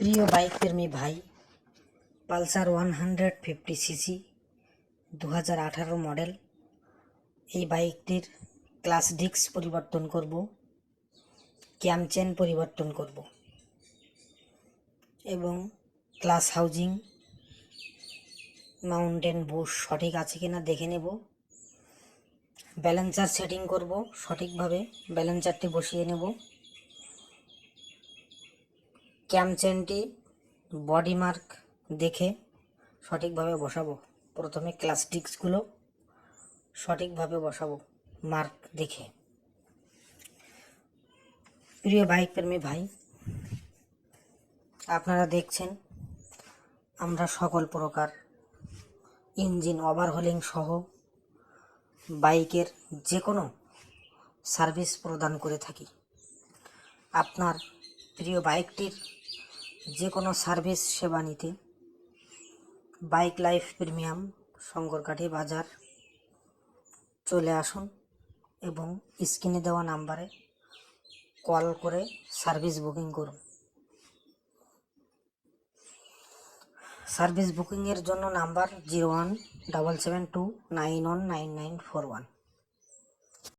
প্রিয় বাইক প্রেমী ভাই, Pulsar one hundred fifty CC দু হাজার আঠারো মডেল। এই বাইকটির ক্লাস ডিস্ক পরিবর্তন করব, ক্যাম চেন পরিবর্তন করব এবং ক্লাস হাউজিং, মাউন্টেন বুশ সঠিক আছে কিনা দেখে নেব। ব্যালেন্সার সেটিং করব, সঠিকভাবে ব্যালেন্সারটি বসিয়ে নেব। ক্যাম চেনটি বডি মার্ক দেখে সঠিকভাবে বসাবো। প্রথমে ক্লাস ডিস্কগুলো সঠিকভাবে বসাবো মার্ক দেখে। প্রিয় বাইক প্রেমী ভাই, আপনারা দেখছেন, আমরা সকল প্রকার ইঞ্জিন ওভারহোলিং সহ বাইকের যে কোনো সার্ভিস প্রদান করে থাকি। আপনার প্রিয় বাইকটির যে কোনো সার্ভিস সেবা নিতে। বাইক লাইফ প্রিমিয়াম শঙ্করকাঠি বাজার, চলে আসুন এবং স্ক্রিনে দেওয়া নাম্বারে কল করে সার্ভিস বুকিং করুন। সার্ভিস বুকিংয়ের জন্য number zero one double seven two nine one nine nine four one.